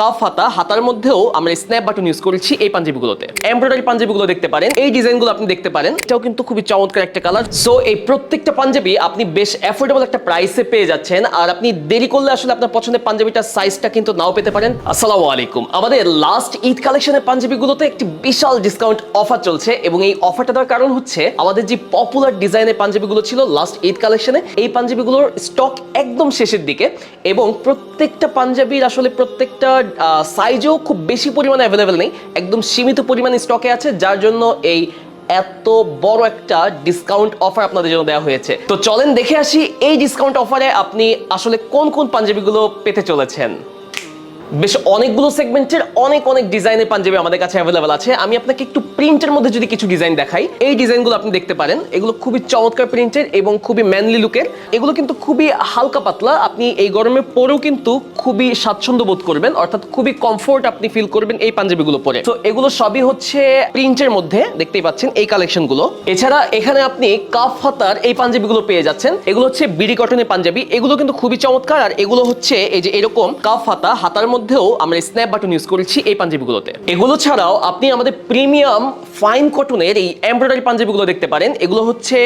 Calf হাতা, হাতার মধ্যেও আমরা স্ন্যাপ বাটন ইউজ করেছি এই পাঞ্জাবিগুলোতে। এমব্রয়ডারি পাঞ্জাবিগুলো দেখতে পারেন। এই ডিজাইনগুলো আপনি দেখতে পারেন। এটাও কিন্তু খুবই চমৎকার একটা কালার সো এই প্রত্যেকটা পাঞ্জাবি আপনি বেশ অ্যাফোর্ডেবল একটা প্রাইসে পেয়ে যাচ্ছেন। আর আপনি দেরি করলে আসলে আপনার পছন্দের পাঞ্জাবিটার সাইজটা কিন্তু নাও পেতে পারেন। আসসালামু আলাইকুম। আমাদের লাস্ট ঈদ কালেকশনের পাঞ্জাবিগুলোতে একটি বিশাল ডিসকাউন্ট অফার চলছে এবং এই অফারটা দেওয়ার কারণ হচ্ছে আমাদের যে পপুলার ডিজাইনের পাঞ্জাবিগুলো ছিল লাস্ট ঈদ কালেকশনে এই পাঞ্জাবিগুলোর স্টক একদম শেষের দিকে এবং প্রত্যেকটা পাঞ্জাবির আসলে প্রত্যেকটা সাইজও খুব বেশি পরিমাণে অ্যাভেলেবেল নেই। একদম সীমিত পরিমাণে স্টকে আছে, যার জন্য এই এত বড় একটা ডিসকাউন্ট অফার আপনাদের জন্য দেওয়া হয়েছে। তো চলেন দেখে আসি এই ডিসকাউন্ট অফারে আপনি আসলে কোন কোন পাঞ্জাবিগুলো পেতে চলেছেন। বেশ অনেকগুলো সেগমেন্টের অনেক অনেক ডিজাইনের পাঞ্জাবি আমাদের কাছে অ্যাভেলেবেল আছে। আমি আপনাকে একটু প্রিন্টের মধ্যে যদি কিছু ডিজাইন দেখাই, এই ডিজাইনগুলো আপনি দেখতে পারেন। এগুলো খুবই চমৎকার প্রিন্টের এবং খুবই ম্যানলি লুকের এগুলো কিন্তু খুবই হালকা পাতলা। আপনি এই গরমে পরেও কিন্তু খুবই স্বাচ্ছন্দ্য বোধ করবেন, অর্থাৎ খুবই কমফোর্ট আপনি ফিল করবেন এই পাঞ্জাবিগুলো পরে। তো এগুলো সবই হচ্ছে প্রিন্টের মধ্যে, দেখতেই পাচ্ছেন এই কালেকশনগুলো এছাড়া এখানে আপনি কাফ হাতার এই পাঞ্জাবিগুলো পেয়ে যাচ্ছেন। এগুলো হচ্ছে বিডি কটনের পাঞ্জাবি, এগুলো কিন্তু খুবই চমৎকার। আর এগুলো হচ্ছে এই যে এরকম কাফ হাতা, হাতার মধ্যেও আমরা স্ন্যাপ বাটন ইউজ করেছি এই পাঞ্জাবিগুলোতে। এগুলো ছাড়াও আপনি আমাদের প্রিমিয়াম ফাইন কটনের এই এমব্রয়ডারি পাঞ্জাবিগুলো দেখতে পারেন। এগুলো হচ্ছে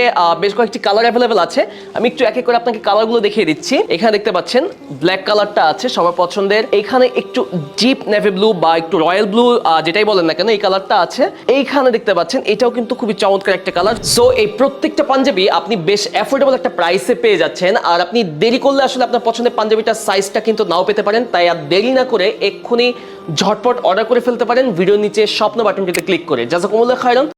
বেশ কয়েকটি কালার অ্যাভেলেবেল আছে। আমি একটু এক এক করে আপনাকে কালারগুলো দেখিয়ে দিচ্ছি। এখানে দেখতে পাচ্ছেন ব্ল্যাক কালারটা আছে সবার পছন্দের। এখানে একটু ডিপ নেভি ব্লু বা একটু রয়্যাল ব্লু যেটাই বলেন না কেন, এই কালারটা আছে। এইখানে দেখতে পাচ্ছেন, এটাও কিন্তু খুবই চমৎকার একটা কালার সো এই প্রত্যেকটা পাঞ্জাবি আপনি বেশ অ্যাফোর্ডেবল একটা প্রাইসে পেয়ে যাচ্ছেন। আর আপনি দেরি করলে আসলে আপনার পছন্দের পাঞ্জাবিটার সাইজটা কিন্তু নাও পেতে পারেন। তাই আর দেরি না করে এক্ষুনি ঝটপট অর্ডার করে ফেলতে পারেন। ভিডিওর নিচে স্বপ্ন বাটনটিতে ক্লিক করে। জাজাকুমুল্লাহ খায়রান।